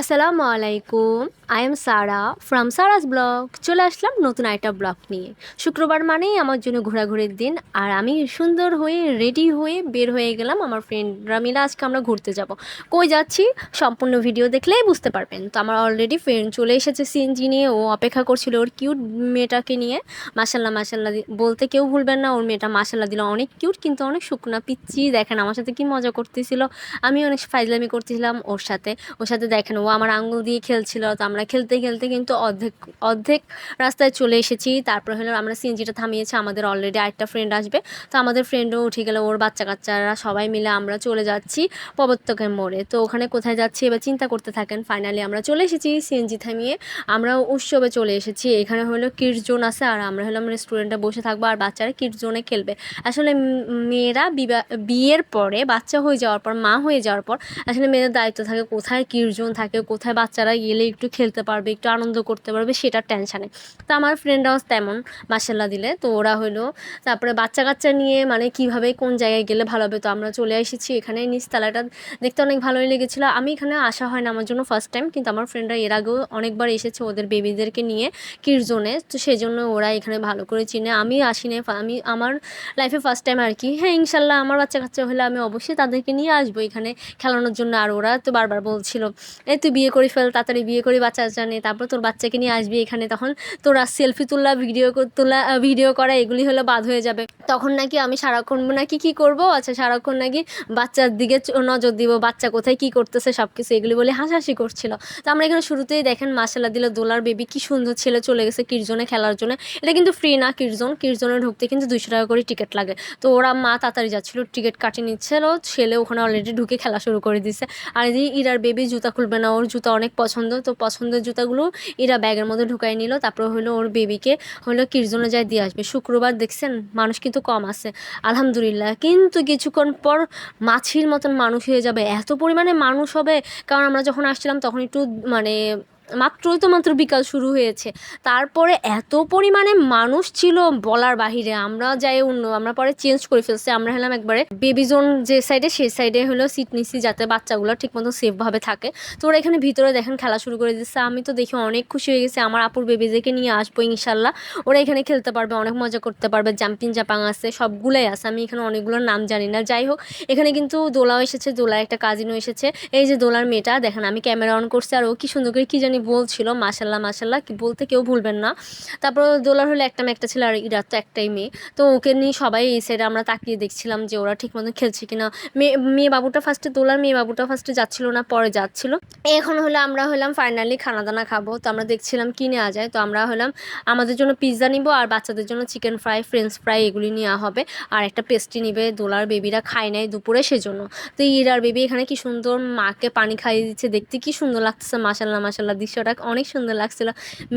আসসালামু আলাইকুম I am Sara from Sara's blog চলে আসলাম নতুন একটা ব্লগ নিয়ে। শুক্রবার মানেই আমার জন্য ঘোরাঘুরির দিন, আর আমি সুন্দর হয়ে রেডি হয়ে বের হয়ে গেলাম আমার ফ্রেন্ডরা মিলে আজকে আমরা ঘুরতে যাব। কই যাচ্ছি? সম্পূর্ণ ভিডিও দেখলেই বুঝতে পারবেন। তো আমার অলরেডি ফ্রেন্ড চলে এসেছে সিএনজি নিয়ে। ও অপেক্ষা করছিল ওর কিউট মেয়েটাকে নিয়ে। মাসাল্লাহ মাসাল্লাহ বলতে কেউ ভুলবেন না, ওর মেয়েটা মাসাল্লাহ দিল অনেক কিউট কিন্তু অনেক শুকনা পিচ্ছি দেখেন আমার সাথে কি মজা করতেছিল। আমি অনেক ফাইজলামি করতেছিলাম ওর সাথে। ওর সাথে দেখেন ও আমার আঙ্গুল দিয়ে খেলছিল। তো আমরা খেলতে খেলতে কিন্তু অর্ধেক অর্ধেক রাস্তায় চলে এসেছি। তারপর হলো আমরা সিএনজিটা থামিয়েছি। আমাদের অলরেডি আরেকটা ফ্রেন্ড আসবে। তো আমাদের ফ্রেন্ডও উঠে গেল, ওর বাচ্চা কাচ্চারা সবাই মিলে আমরা চলে যাচ্ছি প্রবর্তকের মোড়ে। তো ওখানে কোথায় যাচ্ছি এবার চিন্তা করতে থাকেন। ফাইনালি আমরা চলে এসেছি সিএনজি থামিয়ে। আমরা উৎসবে চলে এসেছি। এখানে হলো কিডস জোন আছে আর আমরা হলো হলাম রেস্টুরেন্টে বসে থাকব আর বাচ্চারা কিডস জোনে খেলবে। আসলে মেয়েরা বিয়ের পরে বাচ্চা হয়ে যাওয়ার পর, মা হয়ে যাওয়ার পর আসলে মেয়েদের দায়িত্ব থাকে কোথায় কিডস জোন থাকে। কোথায় বাচ্চারা গেলে একটু খেলতে পারবে, একটু আনন্দ করতে পারবে, সেটার টেনশানে তো আমার ফ্রেন্ডরাও তেমন মাসাল্লা দিলে। তো ওরা হলো, তারপরে বাচ্চা কাচ্চা নিয়ে মানে কীভাবে কোন জায়গায় গেলে ভালো হবে, তো আমরা চলে এসেছি এখানে নিচতলাটা। দেখতে অনেক ভালোই লেগেছিলো। আমি এখানে আসা হয় না আমার জন্য ফার্স্ট টাইম কিন্তু আমার ফ্রেন্ডরা এর আগেও অনেকবার এসেছে ওদের বেবিদেরকে নিয়ে কিরজোনে তো সেই জন্য ওরা এখানে ভালো করে চিনে। আমি আসি না আমি, আমার লাইফে ফার্স্ট টাইম আর কি। হ্যাঁ ইনশাল্লাহ আমার বাচ্চা কাচ্চা হলে আমি অবশ্যই তাদেরকে নিয়ে আসব এখানে খেলানোর জন্য। আর ওরা তো বারবার বলছিল, এই তুই বিয়ে করে ফেল, তাড়াতাড়ি বিয়ে করে বাচ্চা জানে, তারপর তোর বাচ্চাকে নিয়ে আসবি এখানে, তখন তোরা সেলফি তোলা ভিডিও তোলা ভিডিও করা, এগুলি হলো বাদ হয়ে যাবে। তখন নাকি আমি সারাক্ষণ নাকি কি করব? আচ্ছা সারাক্ষণ নাকি বাচ্চার দিকে নজর দিব, বাচ্চা কোথায় কি করতেছে সব কিছু এগুলি বলে হাসাহাসি করছিল। তো আমরা এখানে শুরুতেই দেখেন মাসালা দিল, দোলার বেবি কি সুন্দর ছেলে চলে গেছে কিরজনে খেলার জন্য। এটা কিন্তু ফ্রি না কিরজন, কিরজনে ঢুকতে কিন্তু দুশো টাকা করে টিকিট লাগে। তো ওরা মা তাড়াতাড়ি যাচ্ছিল টিকিট কাটিয়ে নিচ্ছিল, ছেলে ওখানে অলরেডি ঢুকে খেলা শুরু করে দিছে। আর এই ইরার বেবি জুতা খুলবে না ওর জুতো অনেক পছন্দ, তো পছন্দের জুতাগুলো এরা ব্যাগের মধ্যে ঢুকাই নিল। তারপর হলো ওর বেবিকে হলো কিরজনে যায় দিয়ে আসবে। শুক্রবার দেখছেন, মানুষ কিন্তু কম আছে, আলহামদুলিল্লাহ। কিন্তু কিছুক্ষণ পর মাছির মতন মানুষ হয়ে যাবে। এত পরিমাণে মানুষ হবে। কারণ আমরা যখন আসছিলাম তখন একটু মানে মাত্রই তো মাত্র বিকাল শুরু হয়েছে। তারপরে এত পরিমাণে মানুষ ছিল বলার বাহিরে। আমরা যাই অন্য, আমরা পরে চেঞ্জ করে ফেলছি। আমরা হলাম একবারে বেবি জোন যে সাইডে সেই সাইডে হলো সিট নিছি যাতে বাচ্চাগুলো ঠিকমতো সেফভাবে থাকে। তো ওরা এখানে ভিতরে দেখেন খেলা শুরু করে দিচ্ছে। আমি তো দেখি অনেক খুশি হয়ে গেছি। আমার আপুর বেবিদেরকে নিয়ে আসব ইনশাল্লাহ ওরা এখানে খেলতে পারবে, অনেক মজা করতে পারবে। জাম্পিং জাপাং আছে, সবগুলোই আছে। আমি এখানে অনেকগুলোর নাম জানি না। যাই হোক, এখানে কিন্তু দোলাও এসেছে দোলার একটা কাজিনও এসেছে। এই যে দোলার মেয়েটা, দেখেন আমি ক্যামেরা অন করছি। আর ও কি সুন্দর করে কি জানি জানি বলছিল মাসাল্লাহ মাসাল্লাহ কি বলতে কেউ ভুলবেন না। তারপর দোলার হলে একটা মেয়ে, একটা ছিল আর ইরার তো একটাই মেয়ে। তো ওকে নিয়ে সবাই এই সাইডে আমরা তাকিয়ে দেখছিলাম যে ওরা ঠিক মতো খেলছে কিনা। মেয়ে মেয়ে বাবুটা ফার্স্টে দোলার, মেয়ে বাবুটা ফার্স্টে যাচ্ছিল না, পরে যাচ্ছিল। এখন হলো আমরা হলাম ফাইনালি খানা দানা খাব। তো আমরা দেখছিলাম কি নেওয়া যায়। তো আমরা হলাম আমাদের জন্য পিৎজা নিব আর বাচ্চাদের জন্য চিকেন ফ্রাই ফ্রেঞ্চ ফ্রাই এগুলি নেওয়া হবে। আর একটা পেস্ট্রি নিবে, দোলার বেবিরা খায় নেয় দুপুরে সেজন্য। তো ইরার বেবি এখানে কি সুন্দর মাকে পানি খাইয়ে দিচ্ছে, দেখতে কি সুন্দর লাগতেছে মাসাল্লাহ মাসাল্লাহ দৃশ্যটা অনেক সুন্দর লাগছিল।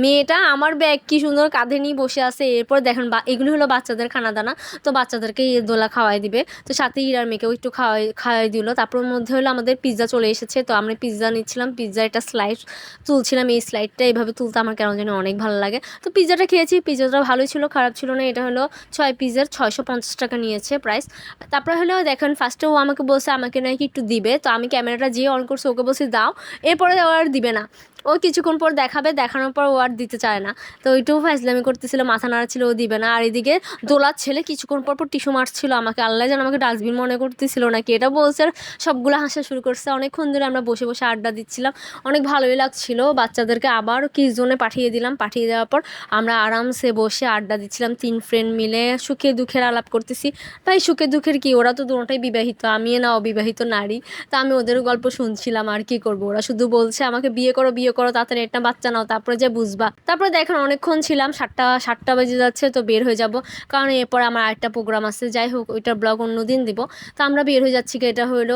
মেয়েটা আমার ব্যাগ কি সুন্দর কাঁধে নিয়ে বসে আছে, এরপর দেখেন বা, এগুলো হলো বাচ্চাদের খানা দানা তো বাচ্চাদেরকে দোলা খাওয়াই দিবে। তো সাথে ইরার মেয়েকেও একটু খাওয়াই খাওয়াই দিল। তারপর মধ্যে হলো আমাদের পিৎজা চলে এসেছে, তো আমরা পিৎজা নিচ্ছিলাম। পিৎজা একটা স্লাইড তুলছিলাম, এই স্লাইডটা এইভাবে তুলতে আমার কেন জানি অনেক ভালো লাগে। তো পিৎজাটা খেয়েছি পিৎজাটা ভালোই ছিল, খারাপ ছিল না। এটা হলো ছয় পিৎজার ছয়শো পঞ্চাশ টাকা নিয়েছে প্রাইস তারপরে হলো দেখেন ফার্স্টে ও আমাকে বলছে, আমাকে নাকি একটু দিবে। তো আমি ক্যামেরাটা যেয়ে অন করছি, ওকে বলছি, দাও। এরপরে আর দিবে না। ও কিছুক্ষণ পর দেখাবে, দেখানোর পর ও আর দিতে চায় না। তো ওইটুকু ফাইজলামি করতেছিল, মাথা নাড়া ছিল ও দিবে না। আর এদিকে দোলার ছেলে কিছুক্ষণ পর পর টিস্যু মারছিল আমাকে। আল্লাহ যেন আমাকে ডাস্টবিন মনে করতেছিল নাকি, এটা বলছে। সবগুলো হাসা শুরু করছে। অনেকক্ষণ ধরে আমরা বসে বসে আড্ডা দিচ্ছিলাম। অনেক ভালোই লাগছিল। বাচ্চাদেরকে আবার কিস জোনে পাঠিয়ে দিলাম। পাঠিয়ে দেওয়ার পর আমরা আরামসে বসে আড্ডা দিচ্ছিলাম। তিন ফ্রেন্ড মিলে সুখে দুঃখের আলাপ করতেছি। ভাই, সুখে দুঃখের কি? ওরা তো দুটাই বিবাহিত। আমি না, অবিবাহিত নারী। তা আমি ওদের গল্প শুনছিলাম। আর কি করব? ওরা শুধু বলছে, আমাকে বিয়ে করো, বিয়ে করো, তাড়াতাড়ি একটা বাচ্চা নাও, তারপরে যে বুঝবা। তারপরে দেখেন অনেকক্ষণ ছিলাম, সাতটা সাতটা বেজে যাচ্ছে, তো বের হয়ে যাব। কারণ এরপর আমার আরেকটা প্রোগ্রাম আছে, যাই হোক, ওইটার ব্লগ অন্য দিন দিব। তো আমরা বের হয়ে যাচ্ছি এটা হলো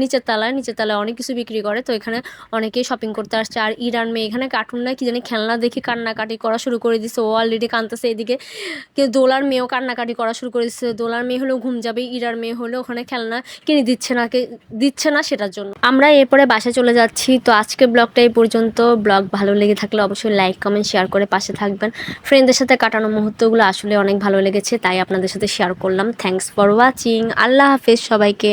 নিচের তলায় নিচের তলায় অনেক কিছু বিক্রি করে। তো এখানে অনেকেই শপিং করতে আসছে। আর ইরান মেয়ে, এখানে কার্টুন না কি জানি, খেলনা দেখি কান্নাকাটি করা শুরু করে দিচ্ছে ও অলরেডি কানতেছে এদিকে। কেউ দোলার মেয়েও কান্নাকাটি করা শুরু করে দিচ্ছে দোলার মেয়ে হলেও ঘুম যাবে, ইরার মেয়ে হলেও ওখানে খেলনা কিনে দিচ্ছে না, কে দিচ্ছে না সেটার জন্য। আমরা এরপরে বাসায় চলে যাচ্ছি। তো আজকে ব্লগটা এই পর্যন্ত ব্লগ ভালো লেগে থাকলে অবশ্যই লাইক কমেন্ট শেয়ার করে পাশে থাকবেন। ফ্রেন্ডদের সাথে কাটানো মুহূর্তগুলো আসলে অনেক ভালো লেগেছে, তাই আপনাদের সাথে শেয়ার করলাম। থ্যাংকস ফর ওয়াচিং আল্লাহ হাফেজ সবাইকে।